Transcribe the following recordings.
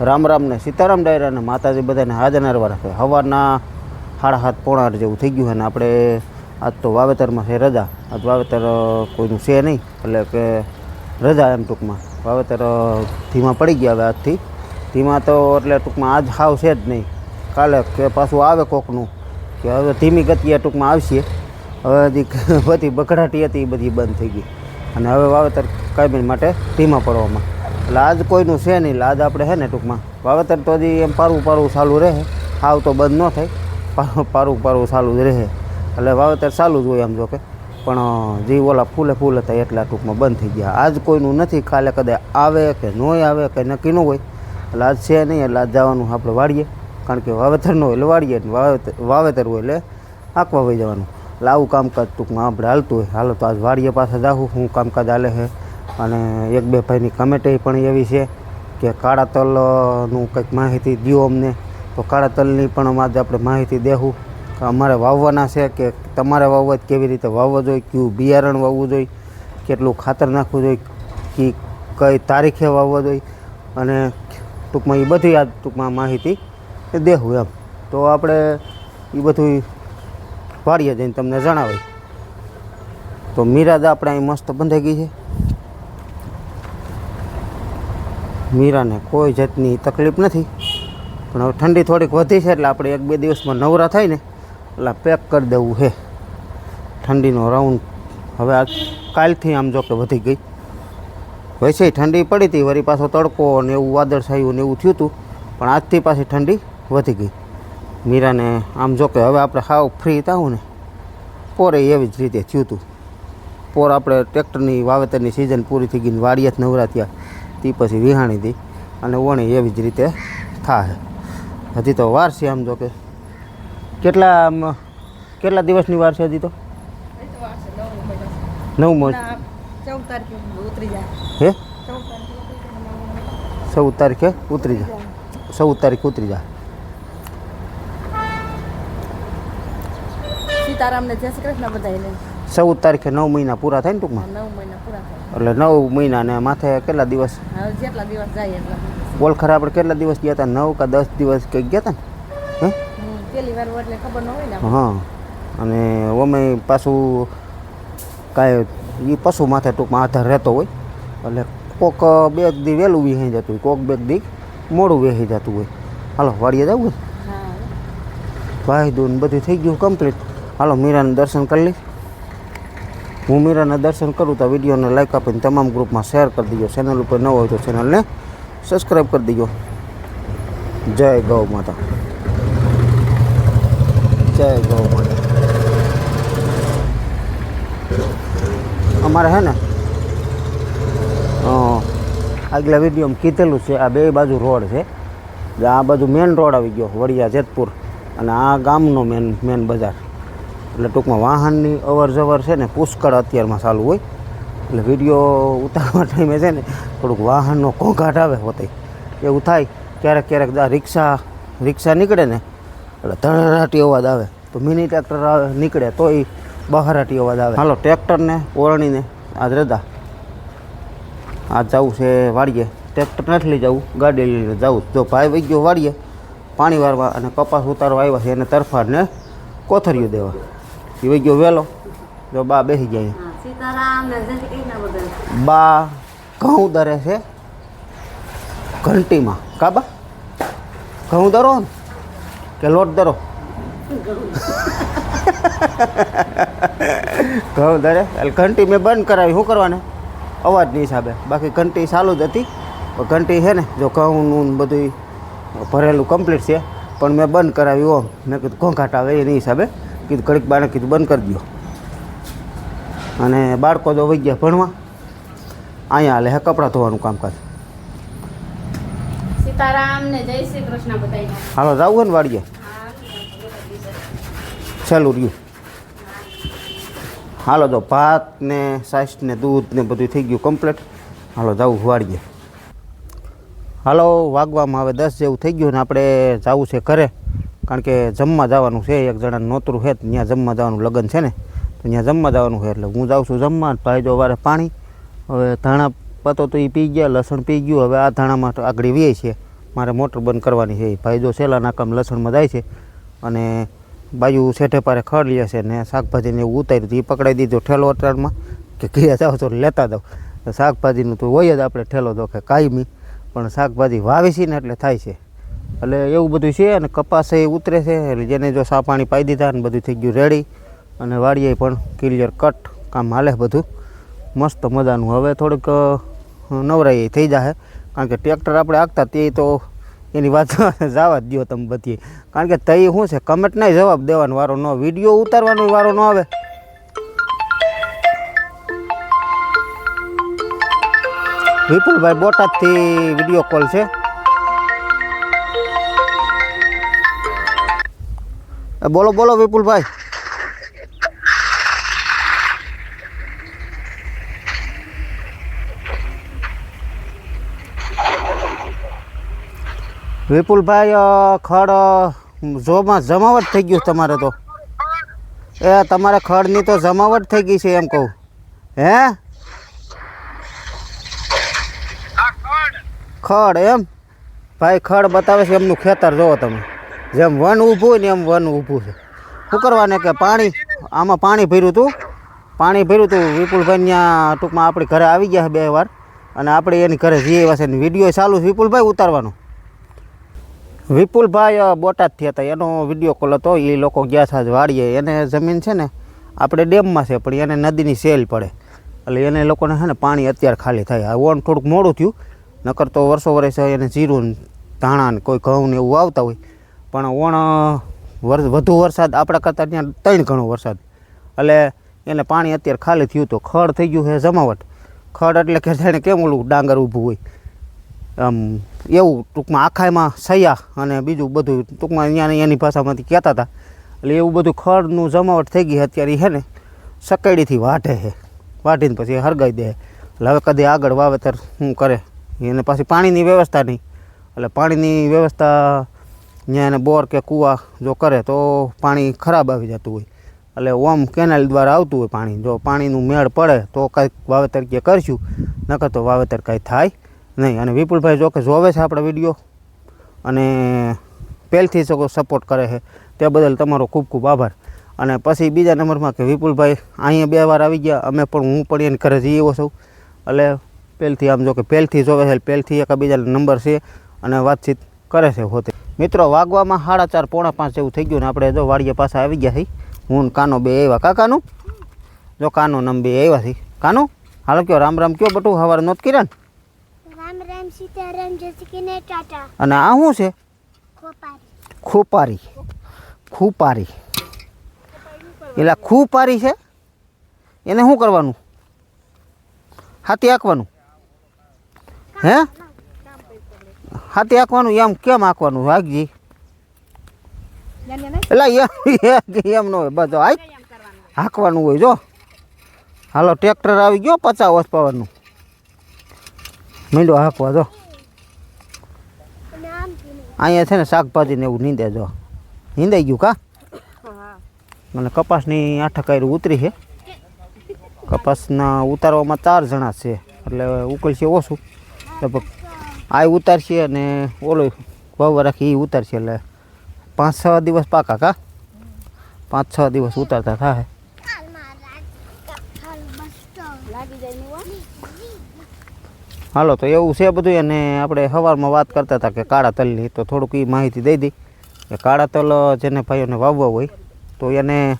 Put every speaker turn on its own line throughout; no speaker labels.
રામ રામને સીતારામ ડાયરા ને માતાજી બધાને હાજર વાળા છે. હવાના સાડા સાત પોણા જેવું થઈ ગયું અને આપણે આજ તો વાવેતરમાં છે રજા. આજ વાવેતર કોઈનું છે નહીં. એટલે કે રજા એમ ટૂંકમાં. વાવેતર ધીમા પડી ગયા હવે આજથી. ધીમા તો એટલે ટૂંકમાં આજ હાવ છે જ નહીં. કાલે કે પાછું આવે કોકનું. કે હવે ધીમી ગતિએ ટૂંકમાં આવશે. હવે હજી બધી બકડાટી હતી, એ બધી બંધ થઈ ગઈ. અને હવે વાવેતર કાયમી માટે ધીમા પડવામાં. આજ કોઈનું છે નહીં લાદ આપણે છે ને ટૂંકમાં. વાવેતર તો હજી એમ પારું પારું ચાલુ રહે. હાવ તો બંધ ન થાય પારું પારું ચાલુ જ રહે. એટલે વાવેતર ચાલુ જ હોય આમ જો કે પણ જે ઓલા ફૂલે ફૂલ હતા એટલા ટૂંકમાં બંધ થઈ ગયા. આજ કોઈનું નથી, કાલે કદાચ આવે કે નોય આવે કે નક્કી ન હોય. એટલે છે નહીં, એટલે આજ જવાનું આપણે વાળીએ કારણ કે વાવેતર ન હોય એટલે વાળીએ વાવેતર વાવેતર હોય એટલે આંકવા વહી જવાનું. આવું કામકાજ ટૂંકમાં આપણે હાલતું હોય. હાલો તો આજ વાડીએ પાસે જાઉં શું કામકાજ હાલે છે અને એક બે ભાઈની કમેન્ટ પણ એવી છે કે કાળા તલનું કંઈક માહિતી દો અમને. તો કાળા તલની પણ આજે આપણે માહિતી દેવું કે અમારે વાવવાના છે કે તમારે વાવવા કેવી રીતે વાવવા જોઈએ, કયું બિયારણ વાવવું જોઈએ, કેટલું ખાતર નાખવું જોઈએ, કે કઈ તારીખે વાવવા જોઈએ. અને ટૂંકમાં એ બધી આ ટૂંકમાં માહિતી દેવું એમ. તો આપણે એ બધું વાળીએ જઈને તમને જણાવી તો મીરાદ આપણે અહીં મસ્ત બંધાઈ ગઈ છે. મીરાને કોઈ જાતની તકલીફ નથી. પણ હવે ઠંડી થોડીક વધી છે એટલે આપણે એક બે દિવસમાં નવરા થાય ને એટલે પેક કરી દેવું છે. ઠંડીનો રાઉન્ડ હવે આ કાલથી આમ જો કે વધી ગઈ. વૈસે ઠંડી પડી હતી, વળી પાછો તડકો ને એવું વાદળછાયું ને એવું થયું હતું, પણ આજથી પાછી ઠંડી વધી ગઈ. મીરાને આમ જો કે હવે આપણે હાવ ફ્રી થાવું ને પોરે એવી જ રીતે થયું હતું. પોર આપણે ટ્રેક્ટરની વાવેતરની સિઝન પૂરી થઈ ગઈ વાડીએ જ નવરા તે પછી વિહાણી હતી અને વણી એવી જ રીતે થાય હજી તો વાર છે આમ જો કે. કેટલા કેટલા દિવસની વાર છે હજી તો? નવમો
ચૌદ તારીખે ઉતરી જાય
હે?
ચૌદ તારીખે
ઉતરી જાય ચૌદ તારીખે ઉતરી જાય
સીતારામને જય શ્રી કૃષ્ણ બધાને
ચૌદ તારીખે નવ મહિના પૂરા થાય ને ટૂંકમાં?
નવ મહિના પૂરા થાય.
એટલે નવ મહિના ને માથે કેટલા દિવસ?
જેટલા દિવસ જાય એટલા
ઓળખર આપણે કેટલા દિવસ ગયા હતા નવ કે દસ દિવસ કંઈક ગયા હતા ને? હે?
હમ, વાર એટલે ખબર ન હોય ને
હા. અને અમે પાછું કાંઈ એ પશુ માથે ટૂંકમાં આધાર રહેતો હોય. એટલે કોક બે દી વહેલું વેહી જતું હોય કોક બે દી મોડું વેહી જતું હોય. હાલો વાડીએ જવું હોય? ભાઈ દૂન બધું થઈ ગયું કમ્પ્લીટ હાલો મીરાનું દર્શન કરી લઈ હું મીરાના દર્શન કરું તો વિડીયોને લાઈક આપીને તમામ ગ્રુપમાં શેર કરી દીજો. ચેનલ ઉપર ન હોય તો ચેનલને સબસ્ક્રાઈબ કરી દીજો. જય ગૌ માતા. જય ગૌ માતા. અમારે હે ને આગલા વિડીયોમાં કીધેલું છે, આ બે બાજુ રોડ છે. આ બાજુ મેન રોડ આવી ગયો, વડિયા જેતપુર. અને આ ગામનો મેન મેન બજાર. એટલે ટૂંકમાં વાહનની અવર જવર છે ને પુષ્કળ અત્યારમાં ચાલુ હોય. એટલે વીડિયો ઉતારવા ટાઈમે છે ને થોડુંક વાહનનો ઘોંઘાટ આવે પોતે એવું થાય, ક્યારેક ક્યારેક દા રિક્ષા રિક્ષા નીકળે ને, એટલે ધરાટી અવાજ આવે. તો મિની ટ્રેક્ટર આવે, નીકળે એ બહારાટી અવાજ આવે. હાલો ટ્રેક્ટરને ઓરણીને, આજ રજા. આજ જવું છે વાડીએ. ટ્રેક્ટર નથી લઈ જવું, ગાડી લઈને જવું. જો ભાઈ વહી ગયો વાડીએ, પાણી વારવા અને કપાસ ઉતારવા આવ્યા છે, એને તરફાડને કોથરીઓ દેવા. એ વહી ગયો વહેલો. જો બા બેસી જાય. બા ઘઉં દરે છે ઘંટીમાં. કાબા ઘઉં દરો ને? કે લોટ દરો ઘઉં દરે એટલે ઘંટી મેં બંધ કરાવી. શું કરવાને? અવાજની હિસાબે. બાકી ઘંટી ચાલુ જ હતી. ઘંટી છે ને જો ઘઉંનું ને બધું ભરેલું કમ્પ્લીટ છે. પણ મેં બંધ કરાવી ઓમ. મેં કીધું ઘોંઘાટ આવે એની હિસાબે. કીધું ઘડીક બાને કીધું બંધ કરી દો અને બાળકો તો વહી ગયા ભણવા. અહીંયા હાલે હે કપડાં ધોવાનું કામકાજ.
કૃષ્ણ બધાને
હાલો જાવું હોય ને વાડીએ? ચાલુ રહ્યું. હાલો તો ભાત ને સાસ ને દૂધ ને બધું થઈ ગયું કમ્પ્લીટ હાલો જવું વાડીએ. હાલો વાગવામાં હવે દસ જેવું થઈ ગયું ને આપણે જવું છે ઘરે. કારણ કે જમવા જવાનું છે, એક જણાનું નોતરું છે, ત્યાં જમવા જવાનું લગ્ન છે ને, તો ત્યાં જમવા જવાનું છે એટલે હું જાઉં છું જમવા ભાઈ જો વારે પાણી, હવે ધાણા પતો તો એ પી ગયા, લસણ પી ગયું, હવે આ ધાણામાં આગળ વીએ છે મારે મોટર બંધ કરવાની છે. ભાઈ જો સેલા નાકામ લસણમાં જાય છે, અને બાજુ શેઠે પારે ખડ લે છે ને, શાકભાજીને એવું ઉતાર્યું હતું એ પકડાઈ દીધો ઠેલો અટાણમાં કે ઘીયા જાઓ તો લેતા જાઓ શાકભાજીનું તો હોય જ આપણે ઠેલો દો કે કાયમી, પણ શાકભાજી વાવી ને એટલે થાય છે. એટલે એવું બધું છે અને કપાસ એ ઉતરે છે એટલે જેને જો સા પાણી પાઈ દીધા ને બધું થઈ ગયું રેડી અને વાડીએ પણ ક્લિયર કટ કામ હાલે બધું. મસ્ત મજાનું. હવે થોડુંક નવરાઈ થઈ જાય કારણ કે ટ્રેક્ટર આપણે આંકતા તે તો એની વાત જવા જ દો તમે બધી. કારણ કે તઈ શું છે કમેન્ટ નહીં જવાબ દેવાનો વારો ન વીડિયો ઉતારવાનો વારો ન આવે. વિપુલભાઈ બોટાદથી વીડિયો કોલ છે. બોલો બોલો વિપુલભાઈ વિપુલભાઈ ખડ જોમાં જમાવટ થઈ ગયું તમારે તો એ તમારે ખડની તો જમાવટ થઈ ગઈ છે એમ કહું હે ખડ એમ ભાઈ ખડ બતાવે છે એમનું ખેતર જોવો તમે જેમ વન ઊભું હોય ને એમ વન ઊભું છે. શું કરવાને કે પાણી, આમાં પાણી ભર્યું હતું પાણી ભર્યું હતું વિપુલભાઈ ત્યાં ટૂંકમાં આપણી ઘરે આવી ગયા બે વાર. અને આપણે એની ઘરે જઈએ એવા છે વીડિયો ચાલુ છે. વિપુલભાઈ ઉતારવાનો. વિપુલભાઈ બોટાદથી હતા. એનો વીડિયો કોલ હતો. એ લોકો ગયા હતા વાળીએ એને જમીન છે ને આપણે ડેમમાં છે, પણ એને નદીની સેલ પડે. એટલે એને લોકોને છે ને પાણી અત્યારે ખાલી થાય. ઓન થોડુંક મોડું થયું. નકર તો વર્ષો વર્ષ એને જીરું ધાણા ને કોઈ ઘઉં ને એવું આવતા હોય. પણ ઓણ વધુ વરસાદ આપણા કરતાં ત્યાં ત્રણ ઘણો વરસાદ. એટલે એને પાણી અત્યારે ખાલી થયું તો ખડ થઈ ગયું છે જમાવટ. ખડ એટલે કે જાણે કેમ ઓલું ડાંગર ઊભું હોય. આમ, એવું ટૂંકમાં આખાયમાં સૈયા અને બીજું બધું ટૂંકમાં અહીંયા એની ભાષામાંથી કહેતા હતા. એટલે એવું બધું ખડનું જમાવટ થઈ ગઈ અત્યારે છે ને, સકેડીથી વાઢે છે. વાઢીને પછી હરગાઈ દે એટલે હવે કદી આગળ વાવેતર શું કરે? એને પાછી પાણીની વ્યવસ્થા નહીં. એટલે પાણીની વ્યવસ્થા ત્યાં એને બોર કે કૂવા જો કરે તો પાણી ખરાબ આવી જતું હોય. એટલે ઓમ કેનાલ દ્વારા આવતું હોય પાણી. જો પાણીનું મેળ પડે તો કાંઈક વાવેતર કે કરશું, નકર તો વાવેતર કાંઈ થાય નહીં. અને વિપુલભાઈ જોકે જોવે છે આપણે વીડિયો અને પહેલથી સગો સપોર્ટ કરે છે. તે બદલ તમારો ખૂબ ખૂબ આભાર. અને પછી બીજા નંબરમાં કે વિપુલભાઈ અહીંયા બે વાર આવી ગયા, અમે પણ હું પણ એને ઘરે જઈ છું. એટલે પહેલથી આમ જો કે પહેલથી જોવે છે, પહેલથી એકબીજાના નંબર છે અને વાતચીત કરે છે હોતે. મિત્રો વાગવામાં સાડા ચાર પોણા પાંચ જેવું થઈ ગયું ને આપણે જો વાડીએ પાછા આવી ગયા છીએ હું કાનો બે આવ્યા. કાકાનું જો કાનો નમ બે આવ્યા છે કાનું? હાલો કયો રામ રામ કયો બટુ સવારે નોત કર્યા ને?
રામ રામ સીતારામ જય ટાટા.
અને આ શું છે?
ખોપારી.
ખુપારી. ખૂપારી. એટલે ખૂપારી છે? એને શું કરવાનું? હાથી આંકવાનું હે. હાથી આંકવાનું એમ કેમ આંકવાનું હાકજી. એટલે એમ ન હોય બધો હાક. હાંકવાનું હોય જો. હાલો ટ્રેક્ટર આવી ગયો પચાસ વર્ષ પાવરનું. મીંડો હાંકવા જો. અહીંયા છે ને શાકભાજી ને એવું નીંદે જો. નીંદાઈ ગયું કા? અને કપાસની આઠ કાયરું ઉતરી છે. કપાસના ઉતારવામાં ચાર જણા છે. એટલે ઉકળશે ઓછું. લગભગ આ ઉતારશે અને ઓલો વાવવા રાખી એ ઉતારશે એટલે પાંચ છ દિવસ પાકા કા? પાંચ છ દિવસ ઉતારતા થાય
હાલ, તો
એવું છે બધું અને આપણે સવારમાં વાત કરતા હતા કે કાળા તલની, તો થોડુંક એ માહિતી દઈ દઈ કે કાળા તલ જેને ભાઈઓને વાવવા હોય, તો એને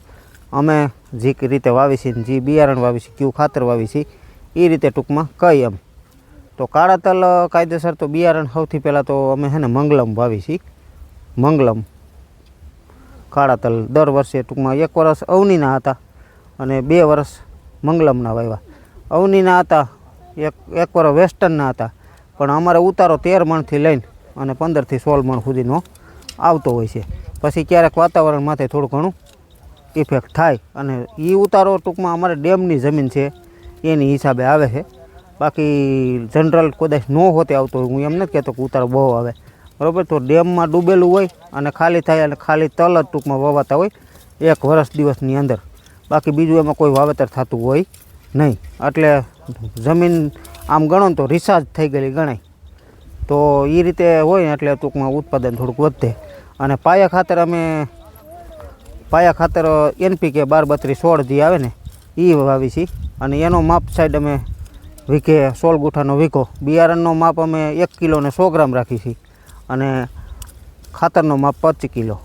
અમે જે રીતે વાવી છીએ જે બિયારણ વાવી છીએ કયું ખાતર વાવી છીએ એ રીતે ટૂંકમાં કહી એમ. તો કાળા તલ કાયદેસર તો બિયારણ સૌથી પહેલાં તો અમે છે ને મંગલમ વાવી છીએ. મંગલમ. કાળા તલ દર વર્ષે ટૂંકમાં એક વર્ષ અવનીના હતા અને બે વર્ષ મંગલમના વાવ્યા. અવનીના હતા, એક એક વર્ષ વેસ્ટર્નના હતા. પણ અમારે ઉતારો તેર મણથી લઈને અને પંદરથી સોળ મણ સુધીનો આવતો હોય છે. પછી ક્યારેક વાતાવરણ માથે થોડું ઘણું ઇફેક્ટ થાય અને એ ઉતારો ટૂંકમાં અમારે ડેમની જમીન છે, એની હિસાબે આવે છે. બાકી જનરલ કદાચ ન હોતે આવતો હું એમ નથી કહેતો કે ઉતારો બહુ આવે. બરાબર? તો ડેમમાં ડૂબેલું હોય અને ખાલી થાય અને ખાલી તલ જ ટૂંકમાં વાવાતા હોય એક વર્ષ દિવસની અંદર. બાકી બીજું એમાં કોઈ વાવેતર થતું હોય નહીં. એટલે જમીન આમ ગણો ને તો રિસાર્જ થઈ ગયેલી ગણાય. તો એ રીતે હોય ને એટલે ટૂંકમાં ઉત્પાદન થોડુંક વધે. અને પાયા ખાતર અમે, પાયા ખાતર એનપીકે બાર બત્રીસ સોળ જે આવે ને એ વાવી છીએ અને એનો માપ સાઈડ અમે વીઘે સોળ ગુઠાનો વીઘો. બિયારણનો માપ અમે એક કિલો ને સો ગ્રામ રાખી છીએ. અને ખાતરનો માપ પચીસ કિલો.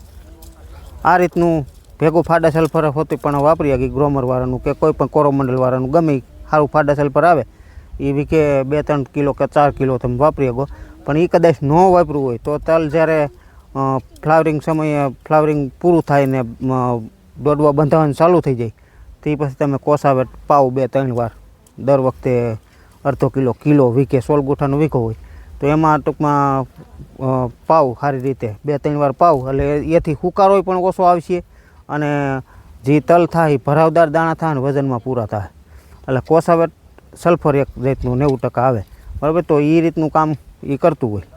આ રીતનું ભેગું ફાડા સલ્ફર હોતી પણ વાપરી શકીએ ગ્રોમરવાળાનું કે કોઈ પણ કોરોમંડલવાળાનું ગમે સારું ફાડા સલ્ફર આવે એ વીઘે બે ત્રણ કિલો કે ચાર કિલો તમે વાપરી શકો પણ એ કદાચ ન વાપરવું હોય તો તલ જ્યારે ફ્લાવરિંગ સમયે ફ્લાવરિંગ પૂરું થાય ને દોડવા બંધાવાનું ચાલુ થઈ જાય, તે પછી તમે કોસાવેટ પાવ બે ત્રણ વાર. દર વખતે અડધો કિલો કિલો વીકે સોળ ગુઠાનો વીકો હોય. તો એમાં ટૂંકમાં પાવ સારી રીતે, બે, ત્રણ વાર પાવ એટલે એથી હુકારોય પણ ઓછો આવશે અને જે તલ થાય ભરાવદાર દાણા થાય અને વજનમાં પૂરા થાય. એટલે કોસાવેટ સલ્ફર એક રીતનું નેવું ટકા આવે. બરાબર? તો એ રીતનું કામ એ કરતું હોય.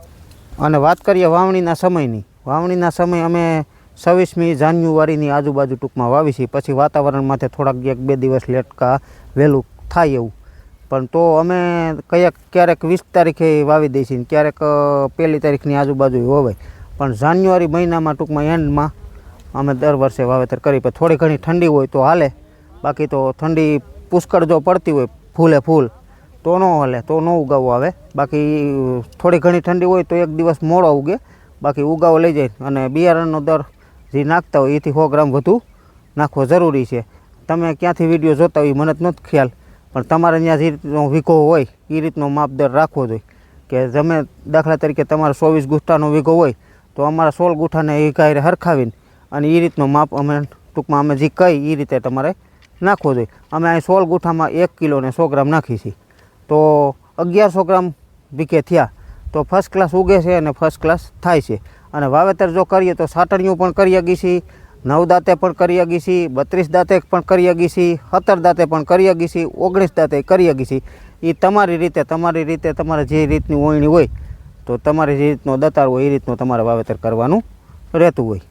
અને વાત કરીએ વાવણીના સમયની. વાવણીના સમય અમે છવ્વીસમી જાન્યુઆરીની આજુબાજુ ટૂંકમાં વાવી છીએ પછી વાતાવરણ માથે થોડાક એક બે દિવસ લેટકા વહેલું થાય એવું. પણ તો અમે કયાક, ક્યારેક વીસ તારીખે વાવી દઈએ છીએ ક્યારેક પહેલી તારીખની આજુબાજુ હોવાય. પણ જાન્યુઆરી મહિનામાં ટૂંકમાં એન્ડમાં અમે દર વર્ષે વાવેતર કરી પણ થોડી ઘણી ઠંડી હોય તો હાલે. બાકી તો ઠંડી પુષ્કળ જો પડતી હોય, ફૂલે ફૂલ, તો ન હાલે, તો ન ઉગાવો આવે. બાકી થોડી ઘણી ઠંડી હોય તો એક દિવસ મોડો ઉગે. બાકી ઉગાવો લઈ જાય. અને બિયારણનો દર જે નાખતા હોય એથી સો ગ્રામ વધુ નાખવો જરૂરી છે. તમે ક્યાંથી વીડિયો જોતા હોય મને જ નથી ખ્યાલ. પણ તમારે ત્યાં જે રીતનો વીઘો હોય, એ રીતનો માપદર રાખવો જોઈએ. કે તમે દાખલા તરીકે તમારે ચોવીસ ગુઠ્ઠાનો વીઘો હોય, તો અમારા સોળ ગુઠ્ઠાને એ કાંઈ હરખાવીને અને એ રીતનો માપ અમે ટૂંકમાં અમે જે કહી એ રીતે તમારે નાખવો જોઈએ. અમે અહીં સોળ ગુઠ્ઠામાં એક કિલો ને સો ગ્રામ નાખી છીએ. તો અગિયારસો ગ્રામ વીઘે થયા, તો ફર્સ્ટ ક્લાસ ઉગે છે અને ફર્સ્ટ ક્લાસ થાય છે. અને વાવેતર જો કરીએ તો સાટણીઓ પણ કરી શકીએ છીએ. નવ દાંતે પણ કરી શકીએ છીએ બત્રીસ દાંતે પણ કરી શકીએ છીએ સત્તર દાંતે પણ કરી શકીએ છીએ ઓગણીસ દાંતે કરી શકીએ છીએ એ તમારી રીતે તમારી રીતે તમારે જે રીતની ઓળણી હોય, તો તમારે જે રીતનો દતાર હોય એ રીતનું તમારે વાવેતર કરવાનું રહેતું હોય.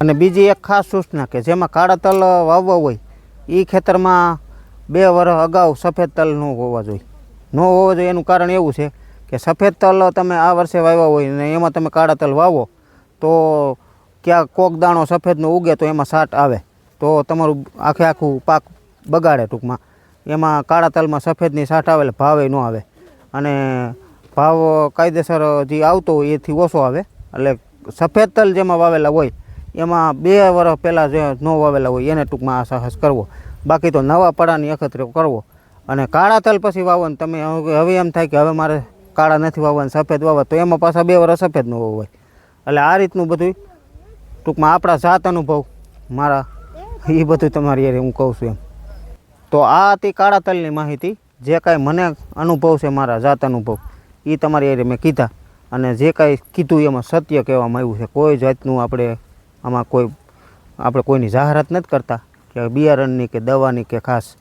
અને બીજી એક ખાસ સૂચના કે જેમાં કાળા તલ વાવવા હોય એ ખેતરમાં બે વર્ષ અગાઉ સફેદ તલ ન હોવા જોઈએ. ન હોવા જોઈએ એનું કારણ એવું છે કે સફેદ તલ તમે આ વર્ષે વાવ્યા હોય ને એમાં તમે કાળા તલ વાવો, તો ક્યાં કોક દાણો સફેદનો ઉગે તો એમાં સાટ આવે. તો તમારું આખે આખું પાક બગાડે ટૂંકમાં. એમાં કાળા તલમાં સફેદની સાટ આવે એટલે ભાવે ન આવે. અને ભાવ કાયદેસર જે આવતો હોય એથી ઓછો આવે. એટલે સફેદ તલ જેમાં વાવેલા હોય, એમાં બે વર્ષ પહેલાં જે ન વાવેલા હોય એને ટૂંકમાં આ સાહસ કરવો. બાકી તો નવા પડાની એકત્ર કરવો. અને કાળા તલ પછી વાવો ને તમે હવે હવે એમ થાય કે હવે મારે કાળા નથી વાવવા સફેદ વાવવા તો એમાં પાછા બે વર્ષ સફેદ ન હોય એટલે આ રીતનું બધું ટૂંકમાં આપણા જાત અનુભવ, મારા એ બધું તમારી યારે હું કહું છું એમ. તો આ હતી કાળા તલની માહિતી, જે કાંઈ મને અનુભવ છે મારા જાત અનુભવ એ તમારી યારે મેં કીધા. અને જે કાંઈ કીધું એમાં સત્ય કહેવામાં આવ્યું છે. કોઈ જાતનું આપણે આમાં કોઈ, આપણે કોઈની જાહેરાત નથી કરતા કે બિયારણની કે દવાની કે ખાસ.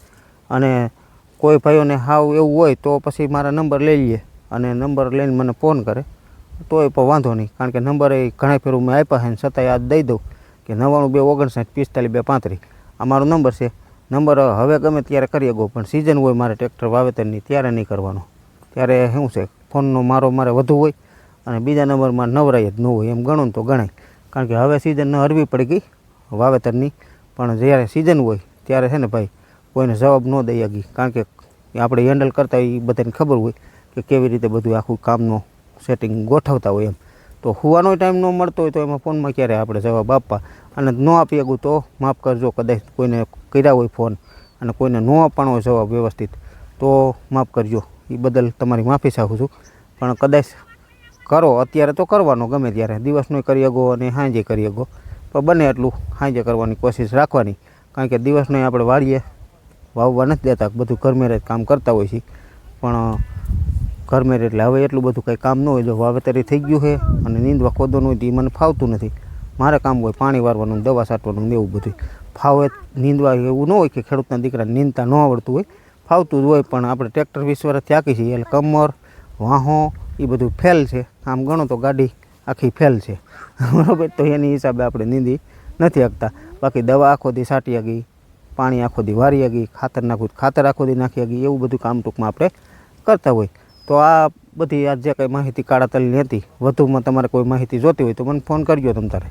અને કોઈ ભાઈઓને હાવ એવું હોય તો પછી મારા નંબર લઈ લઈએ અને નંબર લઈને મને ફોન કરે. તોય પણ વાંધો નહીં. કારણ કે નંબર એ ઘણા ફેરું મેં આપ્યા છે ને છતાંય યાદ દઈ દઉં કે નવ્વાણું બે ઓગણસાઠ પિસ્તાલીસ બે પાંત્રીસ. આ મારો નંબર છે. નંબર હવે ગમે ત્યારે કરી ગયો પણ સિઝન હોય મારે ટ્રેક્ટર વાવેતરની ત્યારે નહીં કરવાનો. ત્યારે શું છે, ફોનનો મારો મારે વધુ હોય અને બીજા નંબરમાં નવરાય જ ન હોય, એમ ગણો તો ગણાય. કારણ કે હવે સિઝન ન હરવી પડી ગઈ વાવેતરની, પણ જ્યારે સિઝન હોય ત્યારે છે ને ભાઈ, કોઈને જવાબ ન દઈ શકી કારણ કે આપણે હેન્ડલ કરતા એ બધાને ખબર હોય કે કેવી રીતે બધું આખું કામનું સેટિંગ ગોઠવતા હોય એમ. તો હોવાનો ટાઈમ ન મળતો હોય તો એમાં ફોનમાં ક્યારે આપણે જવાબ આપવા? અને ન આપી શકું તો માફ કરજો, કદાચ કોઈને કર્યા હોય ફોન અને કોઈને ન આપવાનો હોય જવાબ વ્યવસ્થિત, તો માફ કરજો. એ બદલ તમારી માફી ચાહું છું. પણ કદાચ કરો, અત્યારે તો કરવાનો ગમે ત્યારે. દિવસનો કરી શકો અને સાંજે કરી શકો. પણ બને એટલું સાંજે કરવાની કોશિશ રાખવાની. કારણ કે દિવસનો આપણે વાળીએ, વાવવા નથી દેતા. બધું ઘરમેરે જ કામ કરતા હોય છે પણ ઘરમેરે એટલે હવે એટલું બધું કંઈ કામ ન હોય, જો વાવેતર થઈ ગયું છે અને નીંદવા ખોદવાનું હોય તો એ મને ફાવતું નથી. મારે કામ હોય પાણી વારવાનું, દવા છાંટવાનું ને એવું બધું ફાવે નીંદવા એવું ન હોય કે ખેડૂતના દીકરા નીંદતા ન આવડતું હોય. ફાવતું જ હોય પણ આપણે ટ્રેક્ટર વીસ વર્ષથી થાકી છીએ, એટલે કમર, વાહો એ બધું ફેલ છે. આમ ગણો તો ગાડી આખી ફેલ છે. બરાબર, તો એની હિસાબે આપણે નીંદી નથી શકતા બાકી દવા આખો દી છાંટી આગી પાણી આખો દી વારી આગી ખાતર નાખવું ખાતર આખો દી નાખી આગી એવું બધું કામ ટૂંકમાં આપણે કરતા હોય. તો આ બધી આ જે કંઈ માહિતી કાળા તલની હતી, વધુમાં તમારે કોઈ માહિતી જોતી હોય તો મને ફોન કરજો તમ તારે.